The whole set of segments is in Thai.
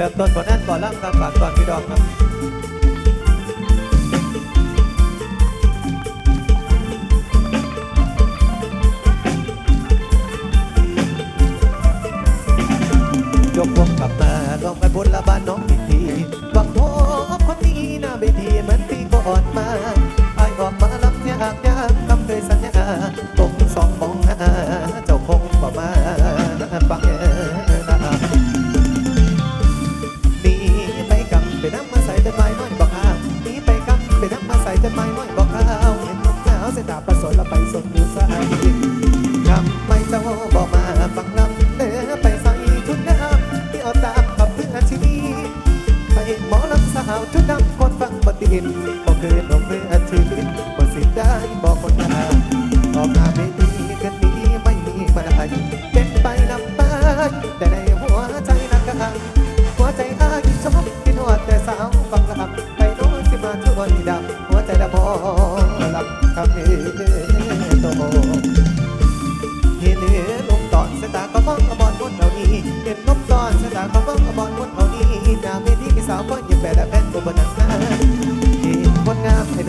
ริ่มต้นก่อนนั้นก่อนล่ำครับฝากก่อนพี่ดอกครับยกวงกลับมาลองไปบนละบ้านน้องพิธีหวังพบคนนี้หน้าเวทีเหมือนปีก่อนมา หาวชุดดำคนฟังปฏิหินบอกเคยบอกเพื่อชีวิตบอกสิได้บอกคนงานออกหน้าเวทีกันนี้ไม่มีมาได้เป็นไปลำตายแต่ในหัวใจนักการหัวใจอายชอบกินหอดแต่สาวฟังลำไปโน้นที่มาช่วยดับหัวใจละพอลำคำเ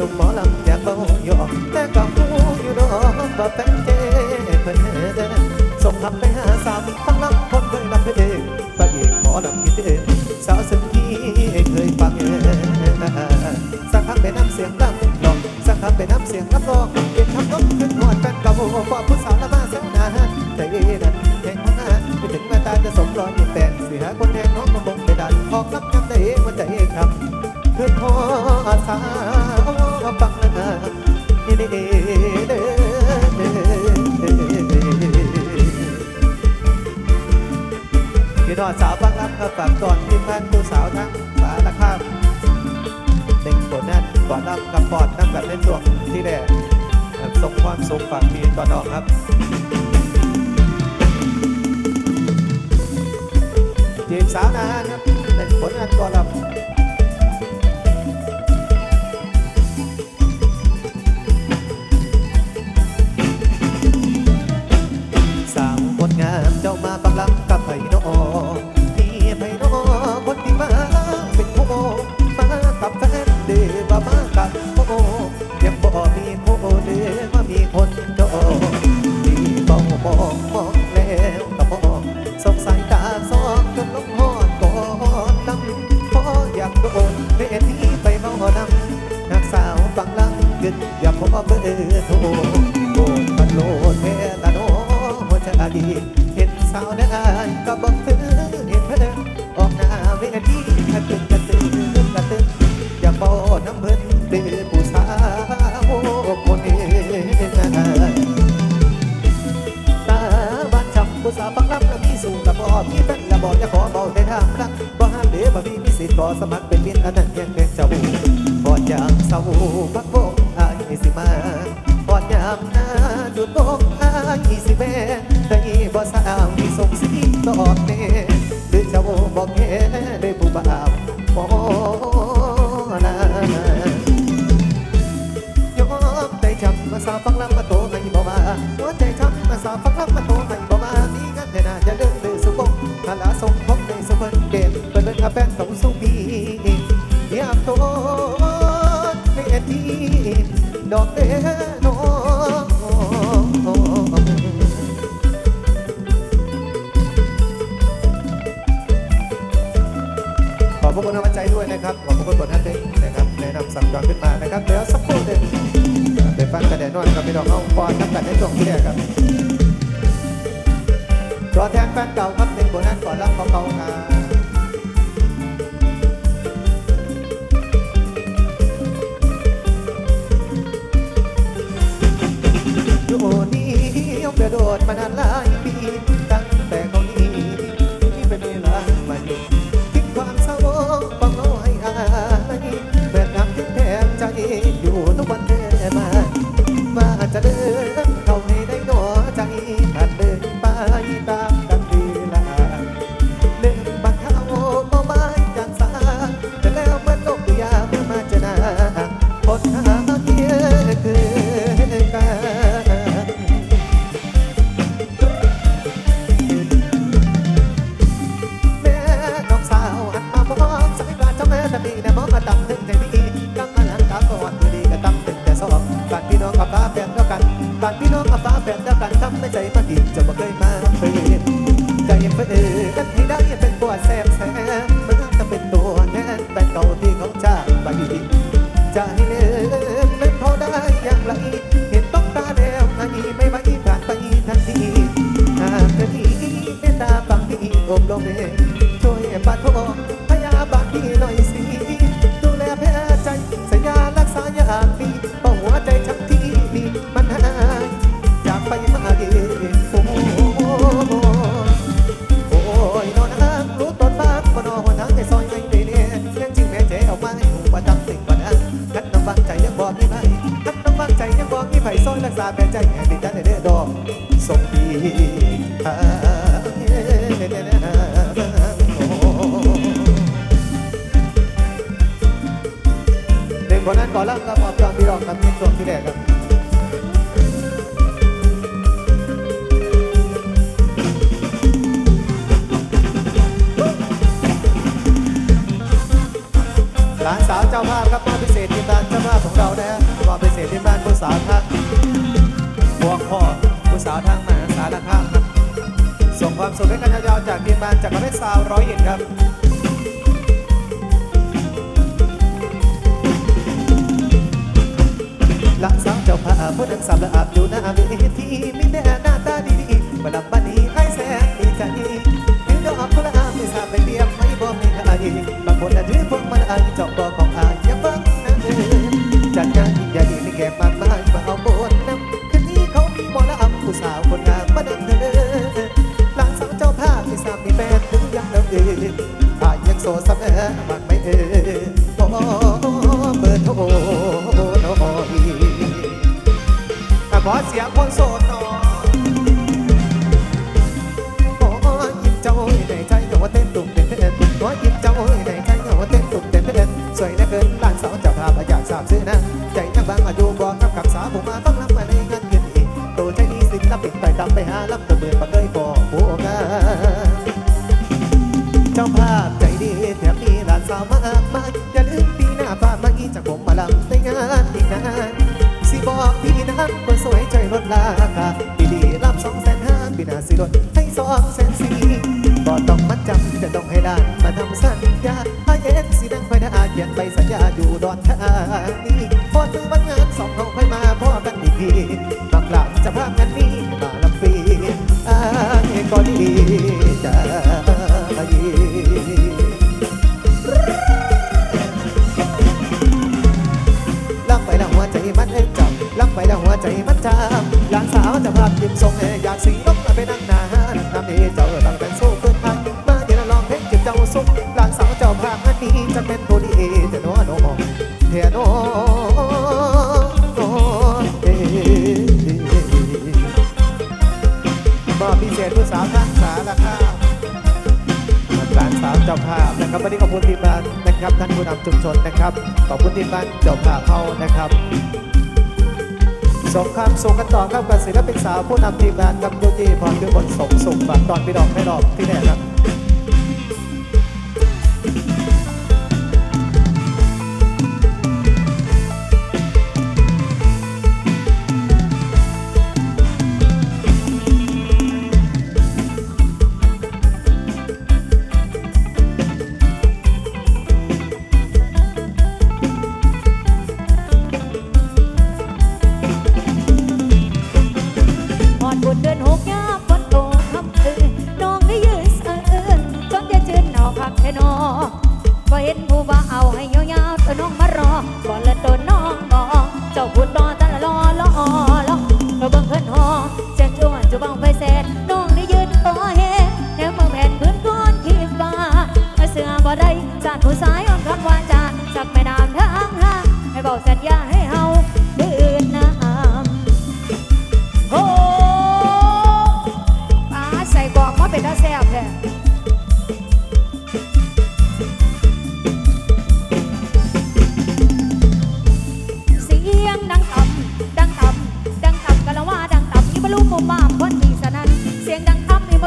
นงามหมอลำอยากเบาหยอกแต่ก็หูอยู่ดอกว่าแฟนเจเพิ่นเด้อส่งคำไปหาสาวฟังลำคนเคยลำเพลงพระเอกหมอลำคิดเองสาวสึงที่เคยฟังสักครั้งไปน้ำเสียงลำลองสักครั้งไปน้ำเสียงรับรองเก็บคำน้องขึ้นหอดแฟนเก่าว่าผู้สาวละมาแสนนานใจนั้นแห่งของงาไม่ถึงแม่ตาจะสมรอยมีแต่เสียคนแทงน้องมาบงไปดันออกรับคำได้มันใจคำขึ้นพ อสาวฟังนะเด้เด้เด้พี่น้องสาวฟังรับครับฝากก่อนที่แฟนผู้สาวทั้งสารคามเด็กคนนั้นก่อนรับกับปอดนั่งแบบในช่วงที่แรกส่งความสุขฝากพี่ต่อน้องครับจีบสาวนานครับเด็กผลงานก่อนรับามเจ้ามา สิทธิ์ขอสมัครเป็นมิตรอันนั้นยังเป็นเจ้าก่อนยามเศร้าบักโบกอายสิมาก่อนยามหน้าจุดโบกอายสิแม่แต่บ่สาวมีส่งสีตอบเน่หรือเจ้าบอกแค่ได้ผู้บ่าวบ่นายอมใจจำมาสาวฟังลำมาโตไม่บอกมาหัวใจช้ำมาสาวฟังลำมาโต ดอกเดโนขอบพระคุณน้ำใจด้วยนะครับ ขอบพระคุณบทท่านด้วยนะครับ แนะนำสั่งจองขึ้นมานะครับ เดี๋ยวสักครู่หนึ่งไปฟังกันแน่นอนกับพี่น้องเอาปอนนับกันในช่วงที่แรกครับตัวแทนแฟนเก่าครับเป็นโบนัสก่อนรับของเขาครับ ยกกระโดดมานานหลายปี ไผซอยรักษาแม่ใจแห่งดีจันได้เด้อดอกส่งดี จ้าภาพผู้นักสาวละอาบอยู่หน้าเวทีมีแต่หน้าตาดีๆมาลำบันนี้ให้แสนดีใจถือดอกกุหลาบไม่ทราบไปเตรียมไม่บอกไม่ใครบางคนน่ะถือพวงมาลัยเจาะคอของอายอย่าฟังนะเออจัดงานยิ่งใหญ่มีแขกมากมายมาเอาโบนนำคืนนี้เขามีหมอละอับผู้สาวคนงามมาดังเธอหลังสาวเจ้าภาพไม่ทราบมีแฟนหรือยังเลิกเอออายยังโสดเสมอบ้างไหมเออโอ้เบอร์โท อเสียงคนโสดหน่อยขอยิ้มเจ้าในใจเหงาเต้นตุ่มเต้นเต้นขอยิ้มเจ้าในใจเหงาเต้นตุ่มเต้นเต้นสวยเหลือเกินล้านสาวจะพาไปอยากทราบซื้อนะใจนักบางอายุบอกกับกับสาวผมมาฟังรับมาในงานเงินอีกตัวใจดีสิลปิดไปดำไปหาลำตะเบือน ปีหน้าสิลดให้สองแสนสี่ก็ต้องมัดจำจะต้องให้ได้มาทำสัญญาให้เอ็นสิดังไฟหน้าเขียนใบสัญญาอยู่ดอนทานี้พอถึงวันงานสองเขาค่อยมาพ่อกันอีกทีมากราบจะภาพกันนี้มาลำปีอ้ายก็ดีใจลับไปแล้วหัวใจมันเอ็นจับลับไปแล้วหัวใจมันจามหลานสาวจะพาพิมทรงเออยากสิงลบไปนั่ง จะเป็นตัวดีเทโนโนเทโนเอมอบพิเศษผู้สาวท่านสารคามหลานสาวเจ้าภาพนะครับวันนี้ขอบคุณทีมงานนะครับท่านผู้นำชุมชนนะครับขอบคุณทีมงานเจ้าภาพเขานะครับสงครามส่งกันต่อครับกับศิลปินสาวผู้นำทีมงานกับโยจีพรคือบทสมสุขฝากตอนพี่ดอกให้ดอกที่แน่ครับ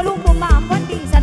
ดังต่ำนี่มาลุกมุมมามคนดี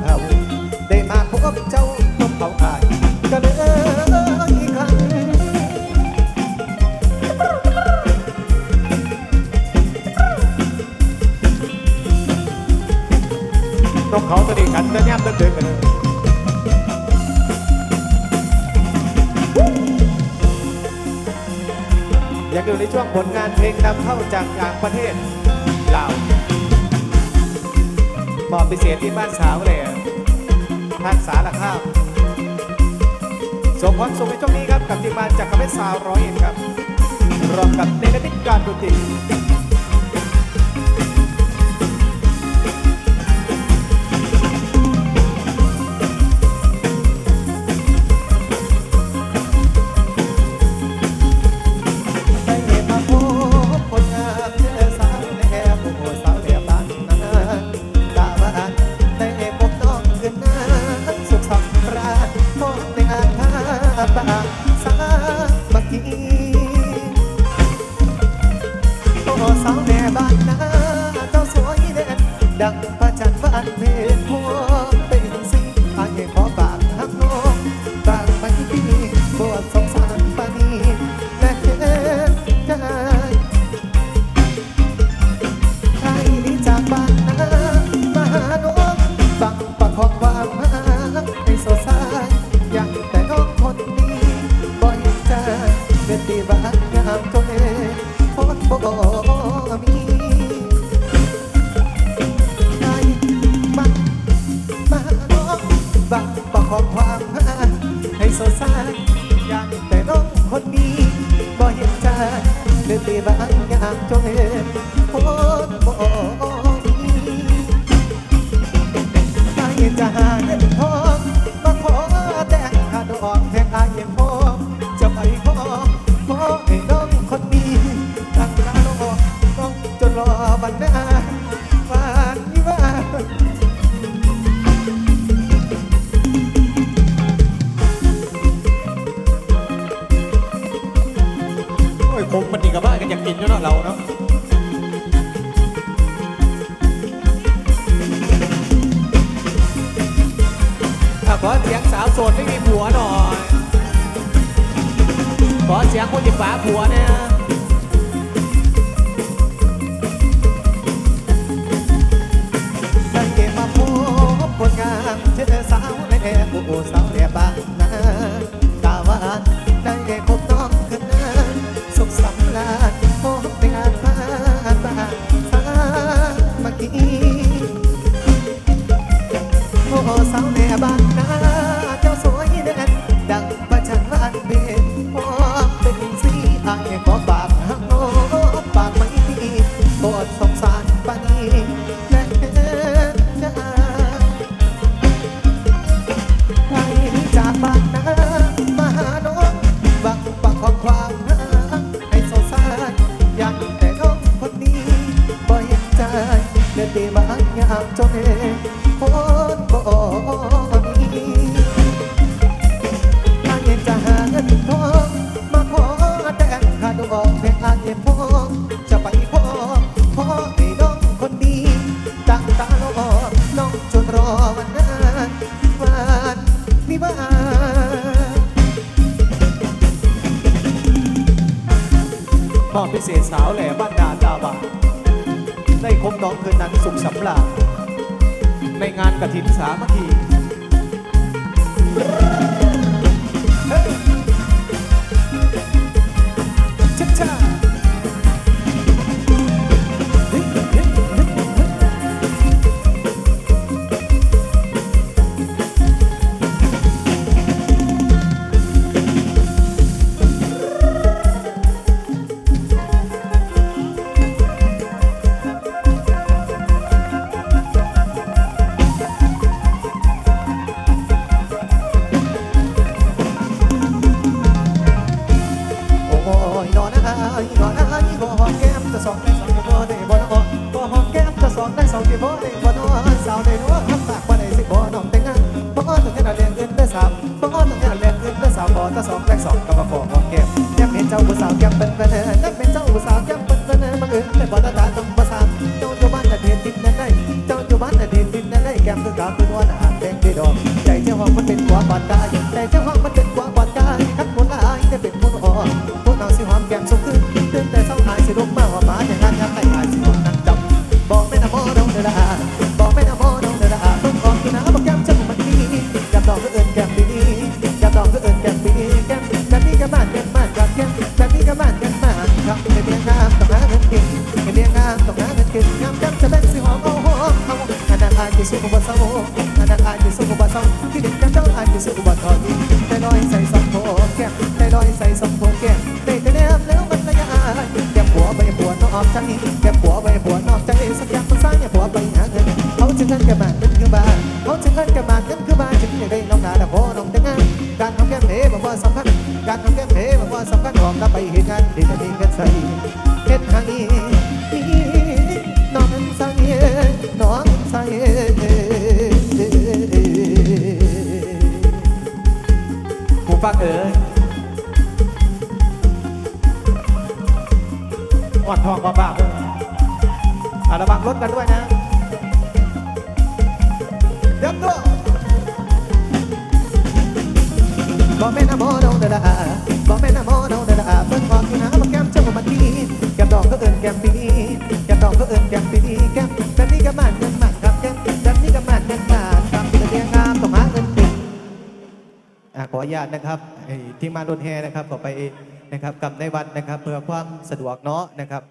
เขา ได้มาพบเจ้าพบเผาอายกันเอออีกครั้งนกเขาตัวนี้กันจะแนบจะเดินกันเลยอยากดูในช่วงผลงานเพลงนำเข้าจากต่างประเทศ ศที่บ้านสาวเลยท่านสารคามส่งความสุขในช่นี้ครับกับทีมงานจากกระเพชรสาวร้อยเอ็ดครับรองกับเนรมิตการดนตรี อเสียงสาวโสดไม่มีผัวหน่อย ขอเสียงคนที่ฝาผัวเนี่ยได้เก็บมาพบคนงามเธอสาวและแอบโอ้สาวแอบบ้านนาตาหวานได้พบน้อ ดอกใจเจ้าห้องมันเป็นกว่าปานกายใจเจ้าห้องมันเป็นกว่าปานกายทักคนละอายได้เป็นคนอ่อนพวกเราสิหอมแก้มส่งขึ้นตื่นแต่เช้าอายสิลุกมาหอมมาอย่างนั้นยังไม่อายสิหอมนั่งจำบอกแม่นะโมน้องเดอดาบอกแม่นะโมน้องเดอดาต้องขอบคุณนะบอกแก้มจมูกมันดีแก้มดอกก็เอิญแก้มปีนี้แก้มดอกก็เอิญแก้มปีนี้แก้มแบบนี้ก็บ้านแก้มบ้านกับแก้มแบบนี้ก็บ้านแก้มบ้านครับไม่เลี้ยงงามต้องหาเงินเก่งไม่เลี้ยงงามต้องหาเงินก่งงามแก้มจะเป็นสิหอมเอาหอมเอาอันนั้นอายที่สู้กับบ่เศร้าอันนั้นอายที่ สู้กับบ่เศร้าที่เด็กกันเจ้าอายที่สู้กับบ่ทอดีแต่น้อยใส่สองโถแก้มแต่น้อยใส่สองโถแก้มได้แต่แนบแล้วมันระยะอายแก้มผัวไปผัวนอกใจแก้มผัวไปผัวนอกใจสักอย่างต้องสร้างอย่าผัวไปหาเงินเขาจะเงินกับบ้าเงินคือบ้านเขาจะเงินกับบ้าเงินคือบ้านจึงอยากได้น้องนาแต่พอน้องแต่งงานการทำแก้มเพบอกว่าสำคัญการทำแก้มเพบอกว่าสำคัญหอมรับไปเหตุงานดีจะดีกันใส่เฮ็ดให้น้องใส่น้อง ฟังเอ๋ยอ่อนทองก็บ้าเพื่อนอะระวังรถกันด้วยนะเดี๋ยวตัวบอกแม่นะโมน้องเดอดาบอกแม่นะโมน้องเดอดาเพิ่งบอกอยู่นะว่าแก้มเจ้ามันดีแก้มดอกก็เอิญแก้มปีแก้มดอกก็เอิญแก้มปีแก้มแบบนี้ก็มัน อะขออนุญาตนะครับที่มารถแห่นะครับก็ไปนะครับกับในวัดนะครับ เพื่อความสะดวกเนาะนะครับ